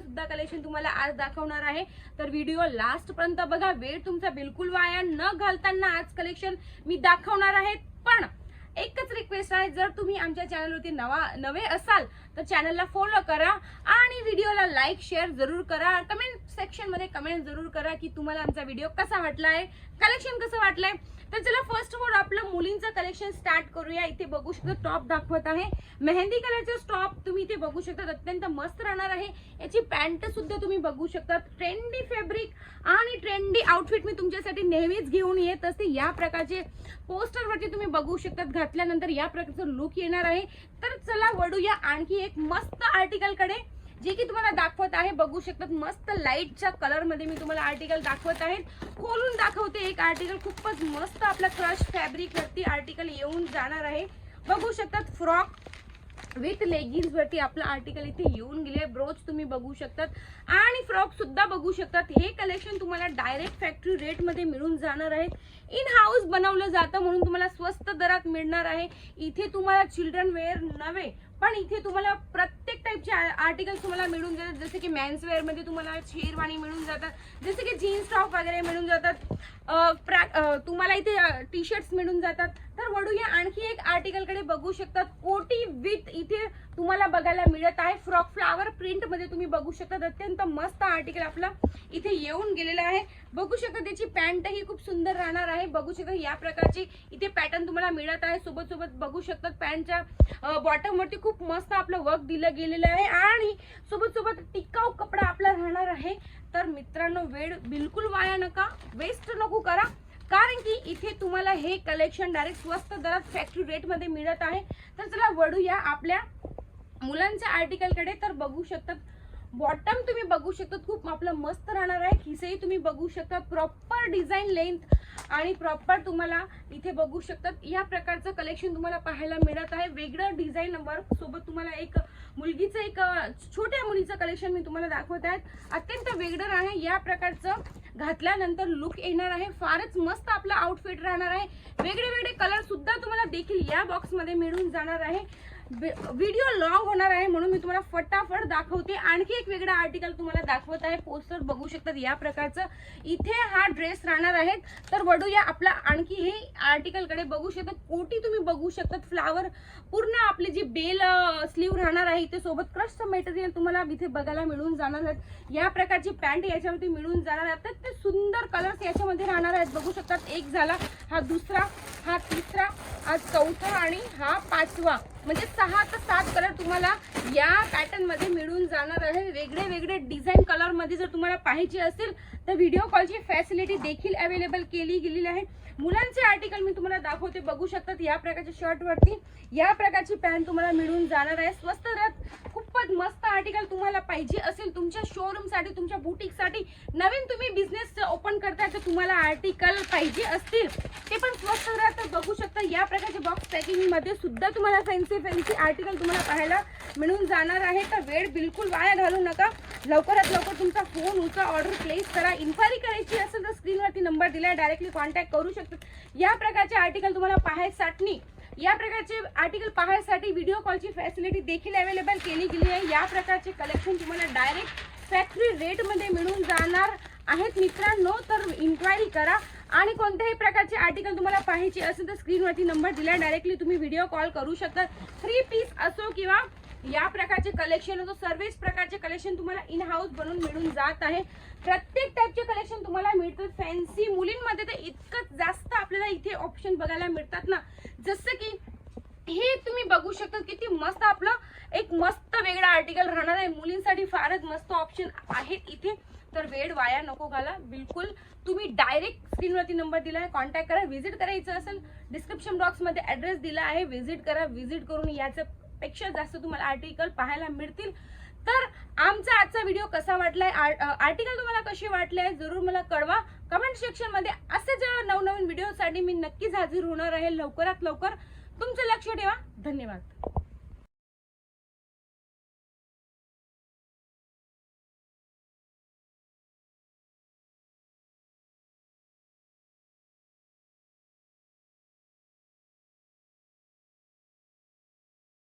सुद्धा कलेक्शन तुम्हाला आज दाखवणार आहे. तर व्हिडिओ लास्ट पर्यंत बघा. वेळ तुमचा बिलकुल वाया न घालताना आज कलेक्शन मी दाखवणार आहे. पण एकच रिक्वेस्ट आहे. जर तुम्ही आमच्या चॅनलवरती नवा नवे असाल तर चॅनलला फॉलो करा आणि व्हिडिओला लाईक शेअर जरूर करा. कमेंट सेक्शनमध्ये कमेंट जरूर करा की तुम्हाला आमचा व्हिडिओ कसा वाटला आहे कलेक्शन कसं वाटलंय. तर चला फर्स्ट ऑफ ऑल आपलं मुलींचं कलेक्शन स्टार्ट करूया. इथे बघू शकता टॉप दाखवत आहे. मेहंदी कलरचे टॉप तुम्ही इथे बघू शकता अत्यंत मस्त राहणार आहे. याची पॅन्ट सुद्धा तुम्ही बघू शकता ट्रेंडी फॅब्रिक आणि ट्रेंडी आउटफिट मी तुमच्यासाठी नेहमीच घेऊन येत असते. या प्रकारचे पोस्टरवरती तुम्ही बघू शकतात. घातल्यानंतर या प्रकारचं लुक येणार आहे. तर चला वळूया आणखी एक मस्त आर्टिकलकडे जे की तुम्हाला दाखवत आहे. बघू शकतात मस्त लाईटच्या कलरमध्ये मी तुम्हाला आर्टिकल दाखवत आहे. खोलून दाखवते एक आर्टिकल खूपच मस्त आपला क्रश फॅब्रिक वरती आर्टिकल येऊन जाणार आहे. बघू शकतात फ्रॉक विथ लेगिन्स वरती आपलं आर्टिकल इथे येऊन गेले ब्रोच तुम्ही बघू शकतात. आणि फ्रॉक सुद्धा बघू शकतात. हे कलेक्शन तुम्हाला डायरेक्ट फॅक्टरी रेटमध्ये मिळून जाणार आहे. इन हाऊस बनवलं जातं म्हणून तुम्हाला स्वस्त दरात मिळणार आहे. इथे तुम्हाला चिल्ड्रन वेअर नव्हे पण इथे तुम्हाला प्रत्येक टाईपचे आर्टिकल्स तुम्हाला मिळून जातात. जसे की मेन्स तुम्हाला शेरवाणी मिळून जातात. जसे की जीन्स टॉप वगैरे मिळून जातात. तुम्हाला इथे टी शर्ट्स मिळून जातात. तर वळूया. आणखी एक आर्टिकलकडे बघू शकतात कोटी विथ इथे तुम्हाला बघायला मिळत आहे. फ्रॉक फ्लावर प्रिंटमध्ये तुम्ही बघू शकतात अत्यंत मस्त आर्टिकल आपला इथे येऊन गेलेला आहे. बघू शकता त्याची पॅन्ट ही खूप सुंदर राहणार आहे. बघू शकता या प्रकारची इथे पॅटर्न तुम्हाला मिळत आहे. सोबत सोबत बघू शकतात पॅन्टच्या बॉटम वरती खूप मस्त आपलं वर्क दिलं गेलेलं आहे. आणि सोबत सोबत टिकाऊ कपडा आपला राहणार आहे. तर मित्रांनो वेळ बिलकुल वाया नका. वेस्ट नको करा. कारण की इथे तुम्हाला हे कलेक्शन डायरेक्ट स्वस्त दरात फॅक्टरी रेटमध्ये मिळत आहे. तर चला वळूया आपल्या मुलांच्या आर्टिकलकडे तर बघू शकतात बॉटम तुम्ही बघू शकतात खूप आपलं मस्त राहणार आहे. खिसेही तुम्ही बघू शकता. प्रॉपर डिझाईन लेंथ आणि प्रॉपर तुम्हाला इथे बघू शकतात. या प्रकारचं कलेक्शन तुम्हाला पाहायला मिळत आहे. वेगळं डिझाईन वर्क सोबत तुम्हाला एक मुलगीचं एक छोट्या मुलीचं कलेक्शन मी तुम्हाला दाखवत आहे. अत्यंत वेगळं आहे या प्रकारचं घातल्यानंतर लुक येणार आहे. फारच मस्त आपलं आउटफिट राहणार आहे. वेगळे वेगळे कलर सुद्धा तुम्हाला देखील या बॉक्समध्ये मिळून जाणार आहे. व्हिडिओ लॉंग होणार आहे म्हणून मी तुम्हाला फटाफट दाखवते. आणखी एक वेगळा आर्टिकल तुम्हाला दाखवत आहे. पोस्टर बघू शकतात या प्रकारचं. इथे हा ड्रेस राहणार आहे. तर वडूया आपला आणखी हे आर्टिकलकडे बघू शकतात. कोटी तुम्ही बघू शकतात. फ्लावर पूर्ण आपली जी बेल स्लीव राहणार आहे इथे सोबत. क्रशचं मटेरियल तुम्हाला इथे बघायला मिळून जाणार आहेत या प्रकारची पॅन्ट याच्यामध्ये मिळून जाणार आहेत तर ते सुंदर कलर्स याच्यामध्ये राहणार आहेत. बघू शकतात. एक झाला हा दुसरा हा तिसरा हा चौथा आणि हा पाचवा. म्हणजे सहा ते सात कलर तुम्हाला या पॅटर्नमध्ये मिळून जाणार आहे. वेगळे वेगळे डिझाईन कलरमध्ये जर तुम्हाला पाहिजे असेल तर व्हिडिओ कॉलची फॅसिलिटी देखील अवेलेबल केली गेलेली आहे. मुलांचे आर्टिकल मी तुम्हाला दाखवते बघू शकतात या प्रकारच्या शर्ट वरती. या प्रकारची पॅन्ट तुम्हाला मिळून जाणार आहे. स्वस्त दरात खूपच मस्त आर्टिकल तुम्हाला पाहिजे असेल तुमच्या शोरूमसाठी तुमच्या बुटीकसाठी नवीन तुम्ही बिझनेस ओपन करताय तर तुम्हाला आर्टिकल पाहिजे असतील. ते पण स्वस्त दरात तर बघू शकता. या प्रकारचे बॉक्स पॅकिंगमध्ये सुद्धा तुम्हाला फॅन्सी फॅन्सी आर्टिकल तुम्हाला पाहायला मिळून जाणार आहे. तर वेळ बिलकुल वाया घालू नका. लवकरात लवकर तुमचा फोन उचा ऑर्डर प्लेस करा. इन्क्वायरी करायची असेल तर स्क्रीनवरती नंबर दिला डायरेक्टली कॉन्टॅक्ट करू शकता. या प्रकारचे आर्टिकल तुम्हाला पाहायसाठी या प्रकारचे आर्टिकल पाहायसाठी व्हिडिओ कॉलची फॅसिलिटी देखील अवेलेबल केली गेली आहे. या प्रकारचे कलेक्शन तुम्हाला डायरेक्ट फॅक्टरी रेटमध्ये मिळून जाणार आहेत. मित्रांनो तर इन्क्वायरी करा. आणि कोणत्याही प्रकारचे आर्टिकल तुम्हाला पाहायचे असेल तर स्क्रीनवरती नंबर दिला डायरेक्टली तुम्ही व्हिडिओ कॉल करू शकता. थ्री पीस असो किंवा या प्रकारचे कलेक्शन असो सर्वच प्रकारचे कलेक्शन तुम्हाला इन हाऊस बनवून मिळून जात आहे. प्रत्येक टाईपचे कलेक्शन तुम्हाला मिळतात. फॅन्सी मुलींमध्ये तर इतकंच जास्त आपल्याला इथे ऑप्शन बघायला मिळतात ना. जसं की हे तुम्ही बघू शकता किती मस्त आपलं एक मस्त वेगळा आर्टिकल राहणार आहे. मुलींसाठी फारच मस्त ऑप्शन आहेत इथे. तर वेळ वाया नको घाला बिलकुल. तुम्ही डायरेक्ट स्क्रीनवरती नंबर दिला आहे कॉन्टॅक्ट करा. व्हिजिट करायचं असेल डिस्क्रिप्शन बॉक्समध्ये ॲड्रेस दिला आहे. व्हिजिट करा व्हिजिट करून याचं पेक्षा जास्त तुम्हाला आर्टिकल पाहायला मिळतील. तर आमचा आजचा व्हिडिओ कसा वाटलाय? आर्टिकल तुम्हाला कसे वाटले जरूर मला कळवा. कमेंट सेक्शनमध्ये असेच नवनवीन व्हिडिओसाठी मी नक्कीच हाजीर होणार आहे लवकरात लवकर. तुमचं लक्ष ठेवा. धन्यवाद.